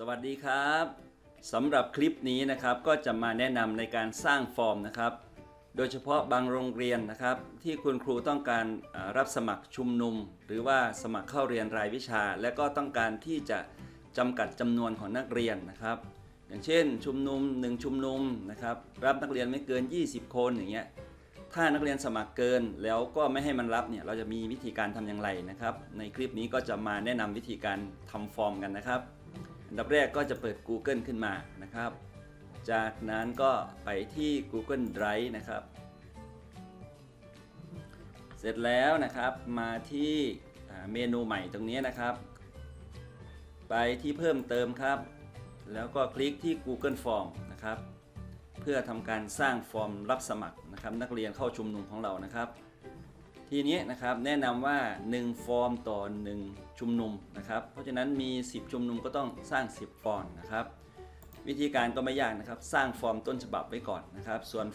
สวัสดีครับสำหรับคลิปนี้นะครับก็จะมาแนะนำในการสร้างฟอร์มนะครับ โดยเฉพาะบางโรงเรียนนะครับ ที่คุณครูต้องการรับสมัครชุมนุม หรือว่าสมัครเข้าเรียนรายวิชา และก็ต้องการที่จะจำกัดจำนวนของนักเรียนนะครับ อย่างเช่น ชุมนุม 1 ชุมนุมนะครับรับนักเรียนไม่เกิน 20 คนอย่างเงี้ยถ้านักเรียนสมัครเกินแล้วก็ไม่ให้มันรับเนี่ยเราจะมีวิธีการทำอย่างไรนะครับ ในคลิปนี้ก็จะมาแนะนำวิธีการทำฟอร์มกันนะครับ อันดับแรกก็จะเปิด Google ขึ้นมานะครับ จากนั้นก็ไปที่ Google Drive นะครับ เสร็จแล้วนะครับมาที่เมนูใหม่ตรงนี้นะครับ ไปที่เพิ่มเติมครับ แล้วก็คลิกที่ Google Form นะครับ เพื่อทำการสร้างฟอร์มรับสมัครนะครับ นักเรียนเข้าชุมนุมของเรานะครับ ทีนี้นะครับแนะนำว่า 1 ฟอร์มต่อ 1 ชุมนุมนะครับ เพราะฉะนั้นมี 10 ชุมนุมก็ต้องสร้าง 10 ฟอร์มนะครับ วิธีการก็ไม่ยากนะครับ สร้างฟอร์มต้นฉบับไว้ก่อนนะครับ ส่วน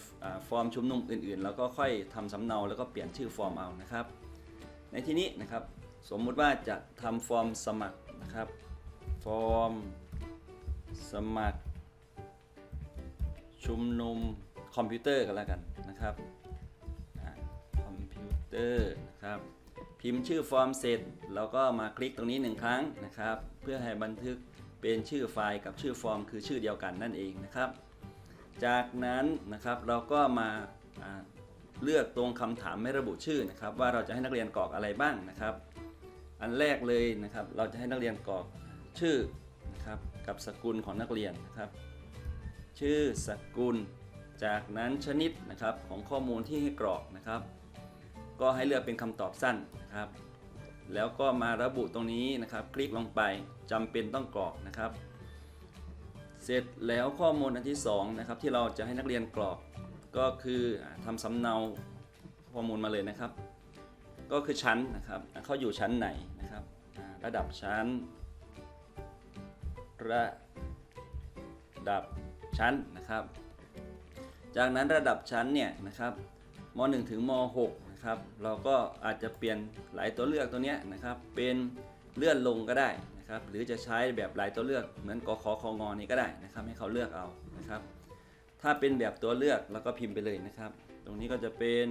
ฟอร์มชุมนุมอื่นๆเราก็ค่อยทำสำเนาแล้วก็เปลี่ยนชื่อฟอร์มเอานะครับ ในที่นี้นะครับสมมุติว่าจะทำฟอร์มสมัครนะครับ ฟอร์มสมัคร ชุมนุมคอมพิวเตอร์กันแล้วกันนะครับคอมพิวเตอร์นะครับ พิมพ์ชื่อฟอร์มเสร็จเราก็มาคลิกตรงนี้หนึ่งครั้งนะครับ เพื่อให้บันทึกเป็นชื่อไฟล์กับชื่อฟอร์ม คือชื่อเดียวกันนั่นเองนะครับ จากนั้นนะครับเราก็มาเลือกตรงคำถามไม่ระบุชื่อนะครับ ว่าเราจะให้นักเรียนกรอกอะไรบ้างนะครับ อันแรกเลยนะครับ เราจะให้นักเรียนกรอกชื่อนะครับกับสกุลของนักเรียนนะครับ ชื่อสกุล จากนั้นชนิดนะครับของข้อมูลที่ให้กรอกนะครับ ก็ให้เลือกเป็นคำตอบสั้นนะครับ แล้วก็มาระบุตรงนี้นะครับ คลิกลงไปจำเป็นต้องกรอกนะครับ เสร็จแล้วข้อมูลอันที่สองนะครับที่เราจะให้นักเรียนกรอก ก็คืออ่าทำสำเนาข้อมูลมาเลยนะครับ ก็คือชั้นนะครับเขาอยู่ชั้นไหนนะครับระดับชั้น ระดับชั้นนะครับ จากนั้นระดับชั้นเนี่ยนะครับม .1 ถึงม .6 นะครับ เราก็อาจจะเปลี่ยนหลายตัวเลือกตัวนี้นะครับ เป็นเลื่อนลงก็ได้นะครับ หรือจะใช้แบบหลายตัวเลือกเหมือนกขคงนี่ก็ได้นะครับ ให้เขาเลือกเอานะครับ ถ้าเป็นแบบตัวเลือกเราก็พิมพ์ไปเลยนะครับ ตรงนี้ก็จะเป็น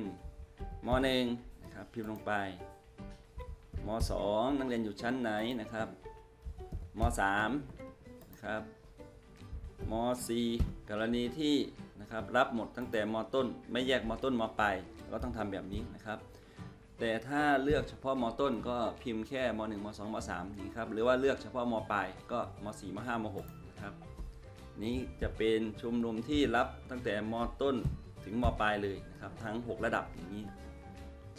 ม .1 นะครับพิมพ์ลงไปม .2 นักเรียนอยู่ชั้นไหนนะครับม .3 นะครับม .4 กรณีที่นะครับรับหมดตั้งแต่มต้น ไม่แยกมต้นมปลาย ก็ต้องทำแบบนี้นะครับ แต่ถ้าเลือกเฉพาะมต้นก็พิมพ์แค่ม .1 ม .2 ม .3 นี่ครับหรือว่าเลือกเฉพาะมปลายก็ม .4 ม .5 ม .6 นะครับนี้จะเป็นชุมนุมที่รับตั้งแต่มต้นถึงมปลายเลยนะครับทั้ง 6 ระดับอย่างนี้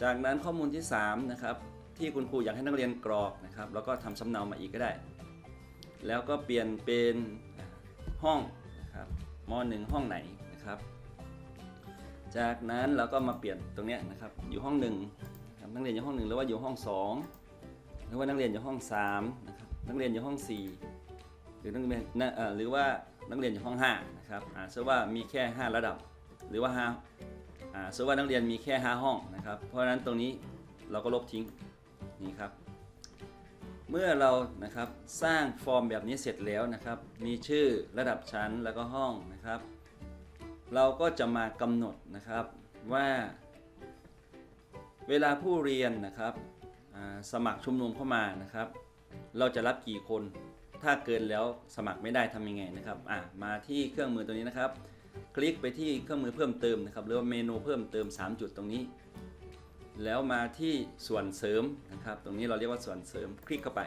จากนั้นข้อมูลที่ 3 นะครับ ที่คุณครูอยากให้นักเรียนกรอกนะครับ แล้วก็ทำสำเนามาอีกก็ได้ แล้วก็เปลี่ยนเป็นห้องนะครับม .1 ห้องไหนนะครับ จากนั้นเราก็มาเปลี่ยนตรงนี้นะครับ อยู่ห้องหนึ่งนักเรียนอยู่ห้องหนึ่งหรือว่าอยู่ห้องสองหรือว่านักเรียนอยู่ห้องสามนะครับนักเรียนอยู่ห้องสี่หรือนักเรียนหรือว่านักเรียนอยู่ห้อง5นะครับอ่าเชื่อว่ามีแค่5ระดับ หรือว่า5อ่าเชื่อว่านักเรียนมีแค่5ห้องนะครับ เพราะฉะนั้นตรงนี้เราก็ลบทิ้งนี่ครับเมื่อเรานะครับสร้างฟอร์มแบบนี้เสร็จแล้วนะครับ มีชื่อระดับชั้นแล้วก็ห้องนะครับ เราก็จะมากำหนดนะครับว่า เวลาผู้เรียนนะครับสมัครชุมนุมเข้ามานะครับ เราจะรับกี่คนถ้าเกินแล้วสมัครไม่ได้ทำยังไงนะครับอะมาที่เครื่องมือตัวนี้นะครับ คลิกไปที่เครื่องมือเพิ่มเติมนะครับหรือว่าเมนูเพิ่มเติม 3 จุดตรงนี้ แล้วมาที่ส่วนเสริมนะครับ ตรงนี้เราเรียกว่าส่วนเสริมคลิกเข้าไป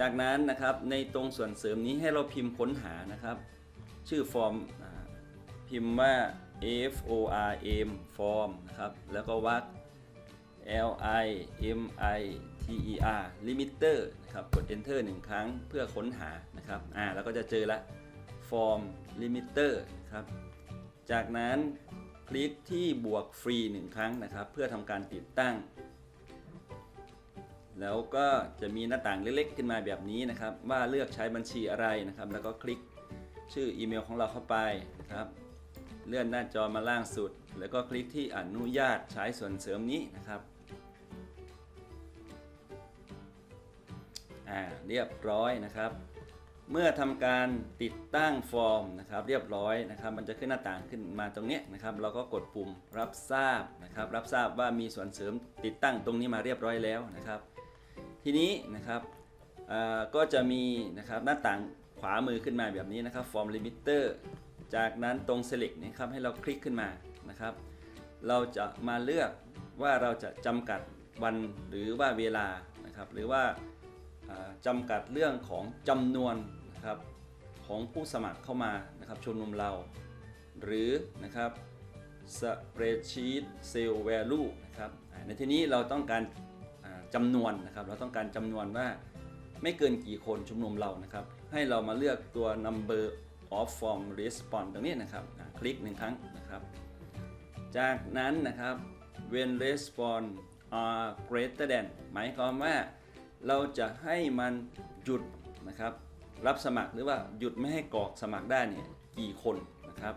จากนั้นนะครับในตรงส่วนเสริมนี้ให้เราพิมพ์ค้นหานะครับ ชื่อฟอร์มพิมพ์ว่า F O R M form นะครับ แล้วก็วรรค L I M I T E R limiter นะครับ กด enter หนึ่งครั้งเพื่อค้นหานะครับอ่าแล้วก็จะเจอละ form limiter ครับ จากนั้นคลิกที่บวกฟรีหนึ่งครั้งนะครับ เพื่อทำการติดตั้ง แล้วก็จะมีหน้าต่างเล็กๆขึ้นมาแบบนี้นะครับ ว่าเลือกใช้บัญชีอะไรนะครับ แล้วก็คลิกชื่ออีเมลของเราเข้าไปนะครับ เลื่อนหน้าจอมาล่างสุด แล้วก็คลิกที่อนุญาตใช้ส่วนเสริมนี้นะครับอ่าเรียบร้อยนะครับ เมื่อทำการติดตั้งฟอร์มนะครับ เรียบร้อยนะครับ มันจะขึ้นหน้าต่างขึ้นมาตรงนี้นะครับ เราก็กดปุ่มรับทราบนะครับ รับทราบว่ามีส่วนเสริมติดตั้งตรงนี้มาเรียบร้อยแล้วนะครับ ทีนี้นะครับก็จะมีนะครับหน้าต่างขวามือขึ้นมาแบบนี้นะครับ Form Limiter จากนั้นตรง Select นะครับให้เราคลิกขึ้นมานะครับ เราจะมาเลือกว่าเราจะจำกัดวันหรือว่าเวลานะครับ หรือว่าจำกัดเรื่องของจำนวนนะครับของผู้สมัครเข้ามานะครับชมนุมเรา หรือนะครับ spreadsheet sale value นะครับในที่นี้เราต้องการ อ่าจำนวนนะครับ เราต้องการจำนวนว่าไม่เกินกี่คนชุมนุมเรานะครับ ให้เรามาเลือกตัว number of form response ตรงนี้นะครับ คลิกหนึ่งครั้งนะครับ จากนั้นนะครับ when response are greater than หมายความว่าเราจะให้มันหยุดนะครับ รับสมัครหรือว่าหยุดไม่ให้กรอกสมัครได้เนี่ยกี่คนนะครับ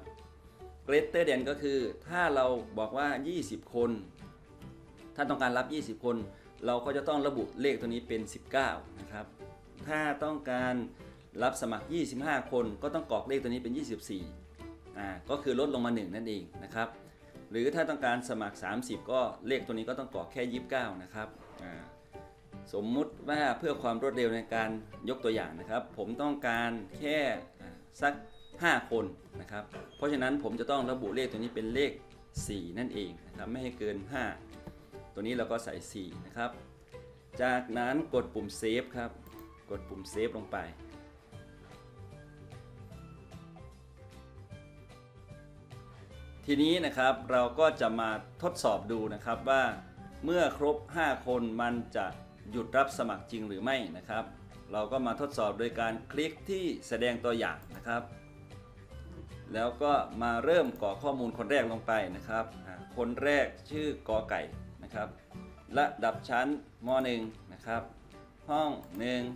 greater than ก็คือถ้าเราบอกว่า 20 คน ถ้าต้องการรับ 20 คน เราก็จะต้องระบุเลขตัวนี้เป็น 19 นะครับ ถ้าต้องการรับสมัคร 25 คนก็ต้องกรอกเลขตัวนี้เป็น 24 อ่า ก็คือลดลงมา 1 นั่นเองนะครับ หรือถ้าต้องการสมัคร 30 ก็เลขตัวนี้ก็ต้องกรอกแค่ 29 นะครับ อ่า สมมุติว่าเพื่อความรวดเร็วในการยกตัวอย่างนะครับ ผมต้องการแค่สัก 5 คนนะครับ เพราะฉะนั้นผมจะต้องระบุเลขตัวนี้เป็นเลข 4 นั่นเองนะครับ ไม่ให้เกิน 5 ตัวนี้เราก็ใส่4นะครับ จากนั้นกดปุ่มเซฟครับ กดปุ่มเซฟลงไป ทีนี้นะครับเราก็จะมาทดสอบดูนะครับว่าเมื่อครบ 5 คนมันจะหยุดรับสมัครจริงหรือไม่นะครับ เราก็มาทดสอบโดยการคลิกที่แสดงตัวอย่างนะครับ แล้วก็มาเริ่มกรอกข้อมูลคนแรกลงไปนะครับ คนแรกชื่อกอไก่ นะครับ ระดับชั้นม .1 นะครับ ห้อง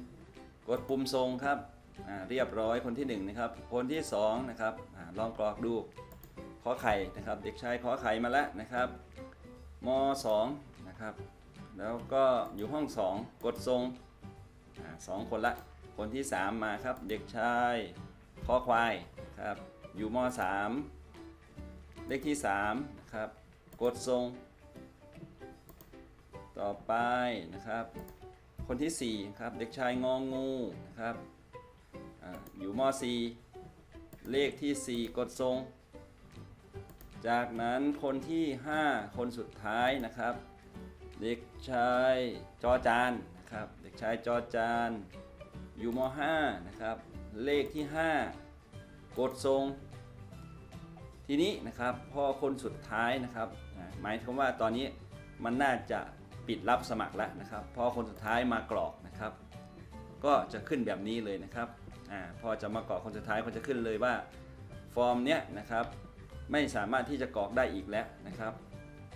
1 กดปุ่มทรงครับเรียบร้อยคนที่1นะครับ คนที่2นะครับอลองกรอกดูขอไข่นะครับ เด็กชายขอไข่มาแล้วนะครับม .2 นะครับ แล้วก็อยู่ห้อง 2 กดทรงสองคนละ คนที่ 3 มาครับ เด็กชายขอควายครับ อยู่ม .3 เลขที่3นะครับ กดทรง ต่อไปนะครับ คนที่4ครับเด็กชายงองงูนะครับออยู่ม .4 เลขที่ 4 กดทรง จากนั้นคนที่ 5 คนสุดท้ายนะครับ เด็กชายจอจานนะครับเด็กชายจอจานอยู่ม .5 นะครับเลขที่ 5 กดทรง ทีนี้นะครับพอคนสุดท้ายนะครับหมายถึงว่าตอนนี้มันน่าจะ ปิดรับสมัครแล้วนะครับ พอคนสุดท้ายมากรอกนะครับ ก็จะขึ้นแบบนี้เลยนะครับอาพอจะมากรอกคนสุดท้ายก็จะขึ้นเลยว่า ฟอร์มเนี้ยนะครับไม่สามารถที่จะกรอกได้อีกแล้วนะครับ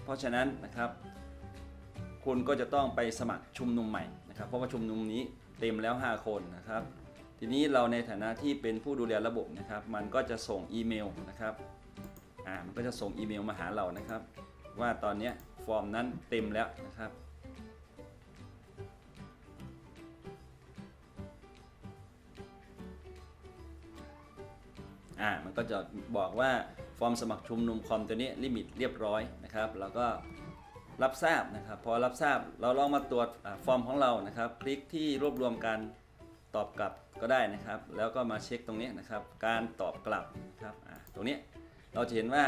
เพราะฉะนั้นนะครับ คุณก็จะต้องไปสมัครชุมนุมใหม่นะครับ เพราะว่าชุมนุมนี้เต็มแล้ว 5 คนนะครับ ทีนี้เราในฐานะที่เป็นผู้ดูแลระบบนะครับ มันก็จะส่งอีเมลนะครับอ่ามันก็จะส่งอีเมลมาหาเรานะครับ ว่าตอนเนี้ย ฟอร์มนั้นเต็มแล้วนะครับอ่ามันก็จะบอกว่าฟอร์มสมัครชุมนุมคอมตัวนี้ลิมิตเรียบร้อยนะครับแล้วก็รับทราบนะครับ พอรับทราบเราลองมาตรวจฟอร์มของเรานะครับ คลิกที่รวบรวมการตอบกลับก็ได้นะครับ แล้วก็มาเช็คตรงนี้นะครับ การตอบกลับนะครับอ่าตรงนี้เราจะเห็นว่า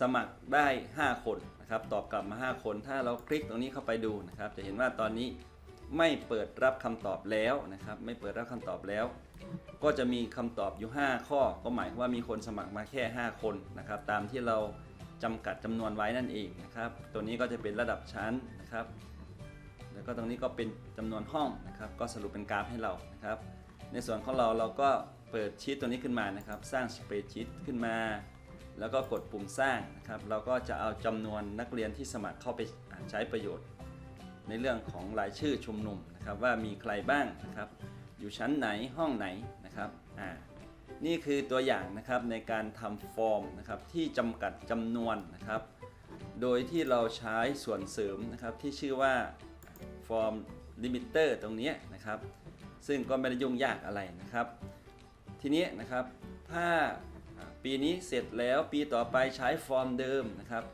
สมัครได้ 5 คน นะครับตอบกลับมา 5 คน ถ้าเราคลิกตรงนี้เข้าไปดูนะครับ จะเห็นว่าตอนนี้ไม่เปิดรับคำตอบแล้วนะครับ ไม่เปิดรับคำตอบแล้ว ก็จะมีคำตอบอยู่ 5 ข้อ ก็หมายว่ามีคนสมัครมาแค่ 5 คนนะครับ ตามที่เราจำกัดจำนวนไว้นั่นเองนะครับ ตัวนี้ก็จะเป็นระดับชั้นนะครับ แล้วก็ตรงนี้ก็เป็นจำนวนห้องนะครับ ก็สรุปเป็นกราฟให้เรานะครับ ในส่วนของเราเราก็เปิดชีตตัวนี้ขึ้นมานะครับ สร้างสเปรดชีตขึ้นมา แล้วก็กดปุ่มสร้างนะครับ เราก็จะเอาจำนวนนักเรียนที่สมัครเข้าไปใช้ประโยชน์ ในเรื่องของรายชื่อชุมนุมนะครับว่ามีใครบ้างนะครับ อยู่ชั้นไหนห้องไหนนะครับอ่านี่คือตัวอย่างนะครับในการทำฟอร์มนะครับที่จำกัดจำนวนนะครับ โดยที่เราใช้ส่วนเสริมนะครับที่ชื่อว่าฟอร์มลิมิเตอร์ตรงนี้นะครับ ซึ่งก็ไม่ได้ยุ่งยากอะไรนะครับ ทีนี้นะครับถ้า ปีนี้เสร็จแล้วปีต่อไปใช้ฟอร์มเดิมนะครับ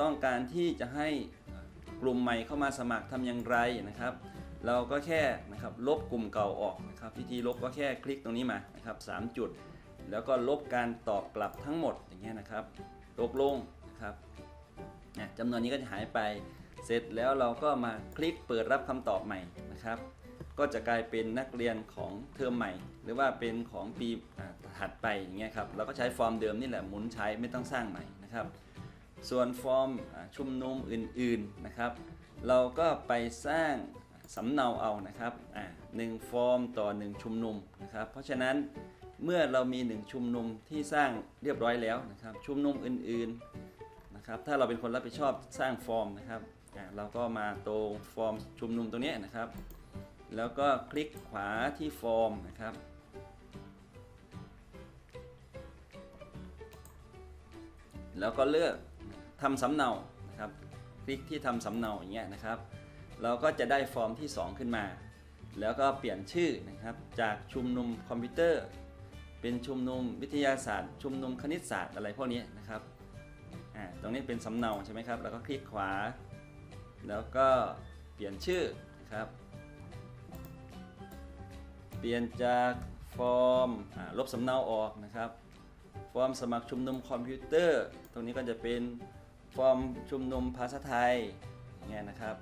ต้องการที่จะให้กลุ่มใหม่เข้ามาสมัครทำอย่างไรนะครับ เราก็แค่นะครับลบกลุ่มเก่าออกนะครับวิธีลบก็แค่คลิกตรงนี้มานะครับ3จุด แล้วก็ลบการตอบกลับทั้งหมดอย่างเงี้ยนะครับตกลงนะครับเนี่ยจำนวนนี้ก็จะหายไป เสร็จแล้วเราก็มาคลิกเปิดรับคำตอบใหม่นะครับ ก็จะกลายเป็นนักเรียนของเทอมใหม่ หรือว่าเป็นของปีถัดไปอย่างเงี้ยครับเราก็ใช้ฟอร์มเดิมนี่แหละหมุนใช้ไม่ต้องสร้างใหม่นะครับ ส่วนฟอร์มชุมนุมอื่นๆนะครับ เราก็ไปสร้างสำเนาเอานะครับหนึ่งฟอร์มต่อ 1 ชุมนุมนะครับ เพราะฉะนั้นเมื่อเรามี 1 ชุมนุมที่สร้างเรียบร้อยแล้วนะครับ ชุมนุมอื่นๆนะครับ ถ้าเราเป็นคนรับผิดชอบสร้างฟอร์มนะครับเราก็มาตรงฟอร์มชุมนุมตรงนี้นะครับ แล้วก็คลิกขวาที่ฟอร์มนะครับ แล้วก็เลือกทำสำเนานะครับ คลิกที่ทำสำเนาอย่างเงี้ยนะครับ เราก็จะได้ฟอร์มที่ 2 ขึ้นมา แล้วก็เปลี่ยนชื่อนะครับ จากชุมนุมคอมพิวเตอร์ เป็นชุมนุมวิทยาศาสตร์ ชุมนุมคณิตศาสตร์อะไรพวกนี้นะครับอ่าตรงนี้เป็นสำเนาใช่ไหมครับ แล้วก็คลิกขวา แล้วก็เปลี่ยนชื่อนะครับ เปลี่ยนจากฟอร์มลบสำเนาออกนะครับ ฟอร์มสมัครชุมนุมคอมพิวเตอร์ ตรงนี้ก็จะเป็นฟอร์มชุมนุมภาษาไทยอย่างเงี้ยนะครับ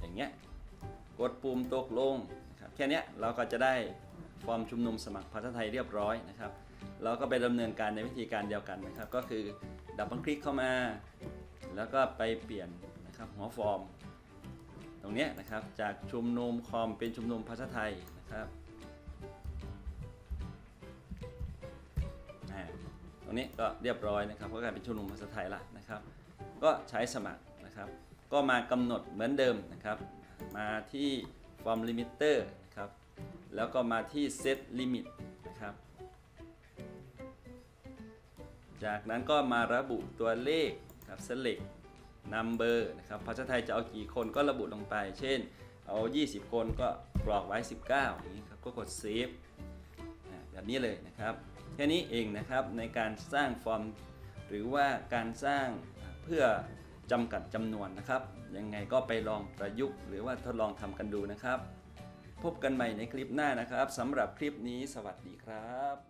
อย่างเงี้ยกดปุ่มตกลงนะครับแค่นี้เราก็จะได้ฟอร์มชุมนุมสมัครภาษาไทยเรียบร้อยนะครับ เราก็ไปดำเนินการในวิธีการเดียวกันนะครับ ก็คือดับเบิลคลิกเข้ามา แล้วก็ไปเปลี่ยนนะครับหัวฟอร์ม ตรงนี้นะครับจากชุมนุมคอมเป็นชุมนุมภาษาไทยนะครับตรงนี้ก็เรียบร้อยนะครับก็กลายเป็นชุมนุมภาษาไทยละนะครับ ก็ใช้สมัครนะครับ ก็มากำหนดเหมือนเดิมนะครับ มาที่ form limiter นะครับแล้วก็มาที่ set limit นะครับจากนั้นก็มาระบุตัวเลขครับ select number นะครับภาษาไทยจะเอากี่คนก็ระบุลงไป เช่น เอา 20 คนก็กรอกไว้ 19อย่างนี้ครับก็กด save อ่าแบบนี้เลยนะครับ แค่นี้เองนะครับในการสร้างฟอร์ม หรือว่าการสร้างเพื่อจำกัดจำนวนนะครับ ยังไงก็ไปลองประยุกต์ หรือว่าทดลองทำกันดูนะครับ พบกันใหม่ในคลิปหน้านะครับสำหรับคลิปนี้สวัสดีครับ